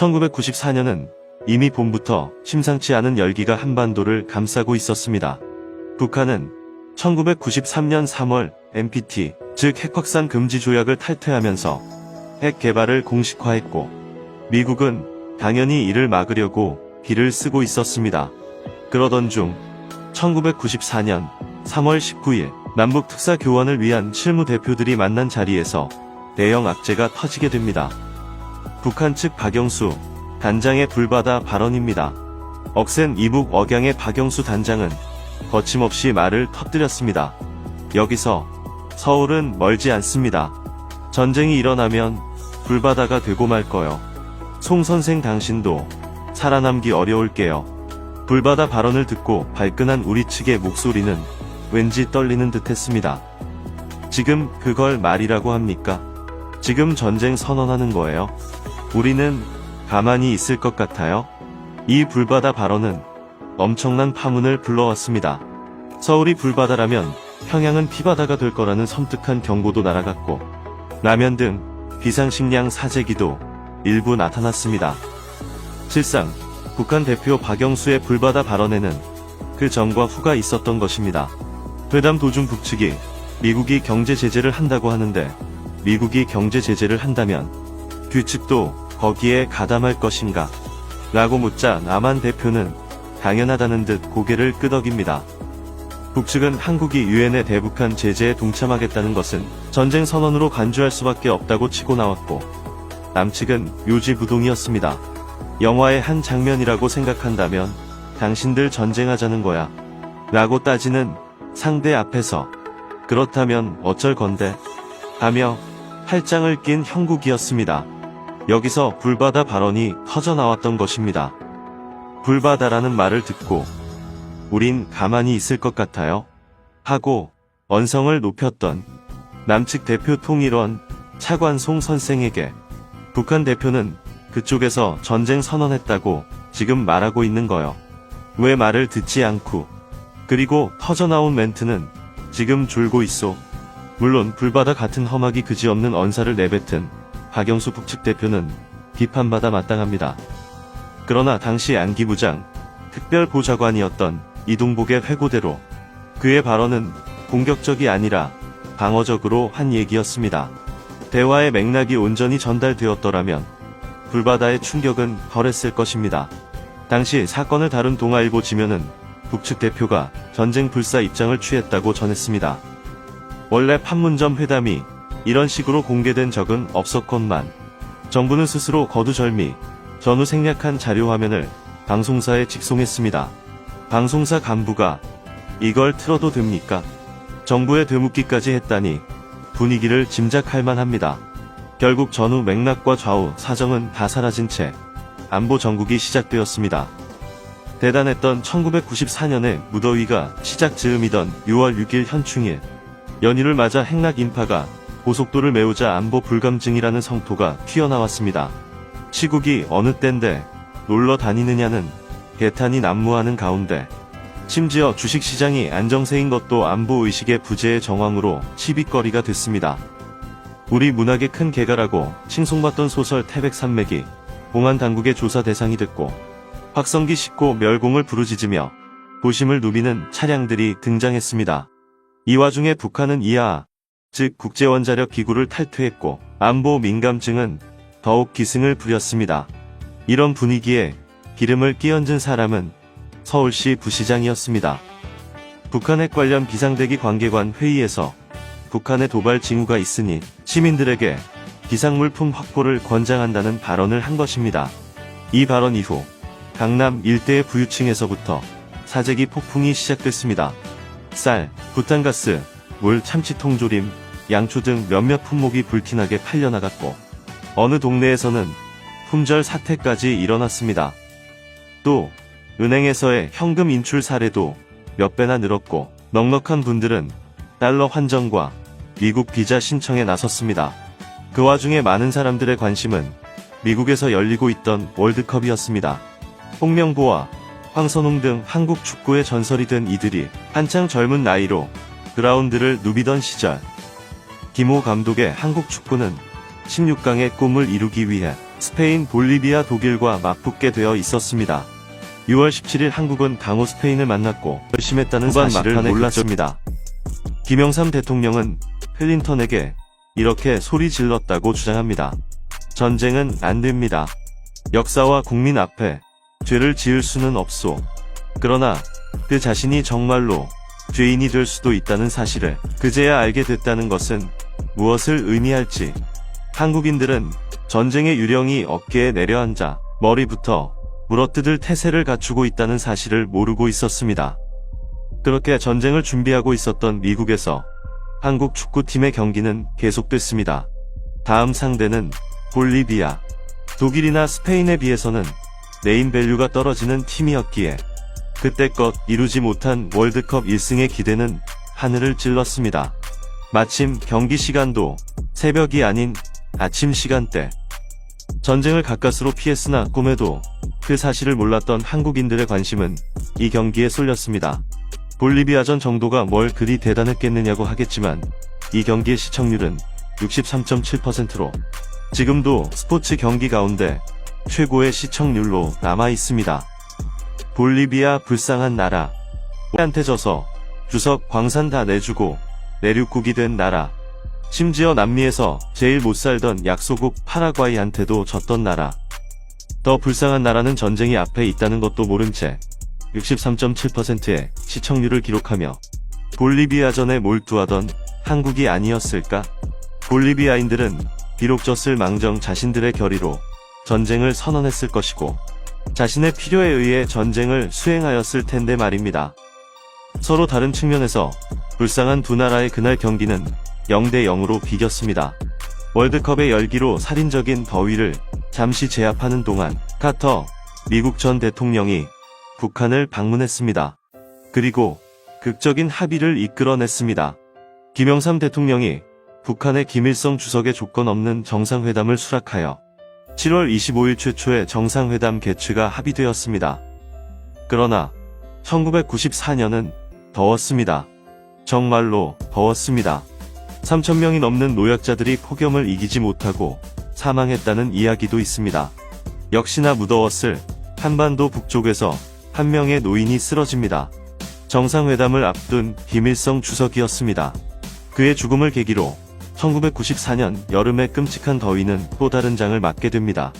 1994년은 이미 봄부터 심상치 않은 열기가 한반도를 감싸고 있었습니다. 북한은 1993년 3월 NPT, 즉 핵확산 금지 조약을 탈퇴하면서 핵 개발을 공식화했고 미국은 당연히 이를 막으려고 비를 쓰고 있었습니다. 그러던 중 1994년 3월 19일 남북 특사 교환을 위한 실무 대표들이 만난 자리에서 대형 악재가 터지게 됩니다. 북한 측 박영수 단장의 불바다 발언입니다. 억센 이북 억양의 박영수 단장은 거침없이 말을 터뜨렸습니다. 여기서 서울은 멀지 않습니다. 전쟁이 일어나면 불바다가 되고 말 거요. 송 선생 당신도 살아남기 어려울게요. 불바다 발언을 듣고 발끈한 우리 측의 목소리는 왠지 떨리는 듯 했습니다. 지금 그걸 말이라고 합니까? 지금 전쟁 선언하는 거예요? 우리는 가만히 있을 것 같아요? 이 불바다 발언은 엄청난 파문을 불러왔습니다. 서울이 불바다라면 평양은 피바다가 될 거라는 섬뜩한 경고도 날아갔고 라면 등 비상식량 사재기도 일부 나타났습니다. 실상 북한 대표 박영수의 불바다 발언에는 그 전과 후가 있었던 것입니다. 회담 도중 북측이 미국이 경제 제재를 한다고 하는데 미국이 경제 제재를 한다면 뒤측도 거기에 가담할 것인가? 라고 묻자 남한 대표는 당연하다는 듯 고개를 끄덕입니다. 북측은 한국이 유엔의 대북한 제재에 동참하겠다는 것은 전쟁 선언으로 간주할 수밖에 없다고 치고 나왔고 남측은 요지부동이었습니다. 영화의 한 장면이라고 생각한다면 당신들 전쟁하자는 거야. 라고 따지는 상대 앞에서 그렇다면 어쩔 건데? 하며 팔짱을 낀 형국이었습니다. 여기서 불바다 발언이 터져 나왔던 것입니다. 불바다라는 말을 듣고 우린 가만히 있을 것 같아요. 하고 언성을 높였던 남측 대표 통일원 차관송 선생에게 북한 대표는 그쪽에서 전쟁 선언했다고 지금 말하고 있는 거요. 왜 말을 듣지 않고 그리고 터져나온 멘트는 지금 졸고 있어. 물론 불바다 같은 험하기 그지없는 언사를 내뱉은 박영수 북측 대표는 비판받아 마땅합니다. 그러나 당시 안기 부장 특별보좌관이었던 이동복의 회고대로 그의 발언은 공격적이 아니라 방어적으로 한 얘기였습니다. 대화의 맥락이 온전히 전달되었더라면 불바다의 충격은 덜했을 것입니다. 당시 사건을 다룬 동아일보 지면은 북측 대표가 전쟁 불사 입장을 취했다고 전했습니다. 원래 판문점 회담이 이런 식으로 공개된 적은 없었건만 정부는 스스로 거두절미 전후 생략한 자료 화면을 방송사에 직송했습니다. 방송사 간부가 이걸 틀어도 됩니까? 정부에 되묻기까지 했다니 분위기를 짐작할 만합니다. 결국 전후 맥락과 좌우 사정은 다 사라진 채 안보 정국이 시작되었습니다. 대단했던 1994년의 무더위가 시작 즈음이던 6월 6일 현충일 연휴를 맞아 행락 인파가 고속도를 메우자 안보 불감증이라는 성토가 튀어나왔습니다. 시국이 어느 땐데 놀러 다니느냐는 개탄이 난무하는 가운데 심지어 주식시장이 안정세인 것도 안보 의식의 부재의 정황으로 시비거리가 됐습니다. 우리 문학의 큰 개가라고 칭송받던 소설 태백산맥이 공안 당국의 조사 대상이 됐고 확성기 싣고 멸공을 부르짖으며 도심을 누비는 차량들이 등장했습니다. 이 와중에 북한은 이하, 즉 국제원자력 기구를 탈퇴했고 안보 민감증은 더욱 기승을 부렸습니다. 이런 분위기에 기름을 끼얹은 사람은 서울시 부시장이었습니다. 북한 핵 관련 비상대기 관계관 회의에서 북한의 도발 징후가 있으니 시민들에게 비상물품 확보를 권장한다는 발언을 한 것입니다. 이 발언 이후 강남 일대의 부유층에서부터 사재기 폭풍이 시작됐습니다. 쌀, 부탄가스, 물, 참치 통 조림, 양초 등 몇몇 품목이 불티나게 팔려나갔고 어느 동네에서는 품절 사태까지 일어났습니다. 또 은행에서의 현금 인출 사례도 몇 배나 늘었고 넉넉한 분들은 달러 환전과 미국 비자 신청에 나섰습니다. 그 와중에 많은 사람들의 관심은 미국에서 열리고 있던 월드컵이었습니다. 홍명보와 황선홍 등 한국 축구의 전설이 된 이들이 한창 젊은 나이로 그라운드를 누비던 시절 김호 감독의 한국 축구는 16강의 꿈을 이루기 위해 스페인, 볼리비아, 독일과 맞붙게 되어 있었습니다. 6월 17일 한국은 강호 스페인을 만났고 결심했다는 후반 사실을 몰랐습니다. 김영삼 대통령은 클린턴에게 이렇게 소리 질렀다고 주장합니다. 전쟁은 안 됩니다. 역사와 국민 앞에 죄를 지을 수는 없소. 그러나 그 자신이 정말로 죄인이 될 수도 있다는 사실을 그제야 알게 됐다는 것은 무엇을 의미할지 한국인들은 전쟁의 유령이 어깨에 내려앉아 머리부터 물어뜯을 태세를 갖추고 있다는 사실을 모르고 있었습니다. 그렇게 전쟁을 준비하고 있었던 미국에서 한국 축구팀의 경기는 계속됐습니다. 다음 상대는 볼리비아. 독일이나 스페인에 비해서는 네임 밸류가 떨어지는 팀이었기에 그때껏 이루지 못한 월드컵 1승의 기대는 하늘을 찔렀습니다. 마침 경기 시간도 새벽이 아닌 아침 시간대. 전쟁을 가까스로 피했으나 꿈에도 그 사실을 몰랐던 한국인들의 관심은 이 경기에 쏠렸습니다. 볼리비아전 정도가 뭘 그리 대단했겠느냐고 하겠지만 이 경기의 시청률은 63.7%로 지금도 스포츠 경기 가운데 최고의 시청률로 남아 있습니다. 볼리비아 불쌍한 나라. 한테 져서 주석 광산 다 내주고 내륙국이 된 나라. 심지어 남미에서 제일 못 살던 약소국 파라과이한테도 졌던 나라. 더 불쌍한 나라는 전쟁이 앞에 있다는 것도 모른 채 63.7%의 시청률을 기록하며 볼리비아전에 몰두하던 한국이 아니었을까? 볼리비아인들은 비록 졌을 망정 자신들의 결의로 전쟁을 선언했을 것이고 자신의 필요에 의해 전쟁을 수행하였을 텐데 말입니다. 서로 다른 측면에서 불쌍한 두 나라의 그날 경기는 0대 0으로 비겼습니다. 월드컵의 열기로 살인적인 더위를 잠시 제압하는 동안 카터 미국 전 대통령이 북한을 방문했습니다. 그리고 극적인 합의를 이끌어냈습니다. 김영삼 대통령이 북한의 김일성 주석의 조건 없는 정상회담을 수락하여 7월 25일 최초의 정상회담 개최가 합의되었습니다. 그러나 1994년은 더웠습니다. 정말로 더웠습니다. 3천명이 넘는 노약자들이 폭염을 이기지 못하고 사망했다는 이야기도 있습니다. 역시나 무더웠을 한반도 북쪽에서 한 명의 노인이 쓰러집니다. 정상회담을 앞둔 김일성 주석이었습니다. 그의 죽음을 계기로 1994년 여름의 끔찍한 더위는 또 다른 장을 맞게 됩니다.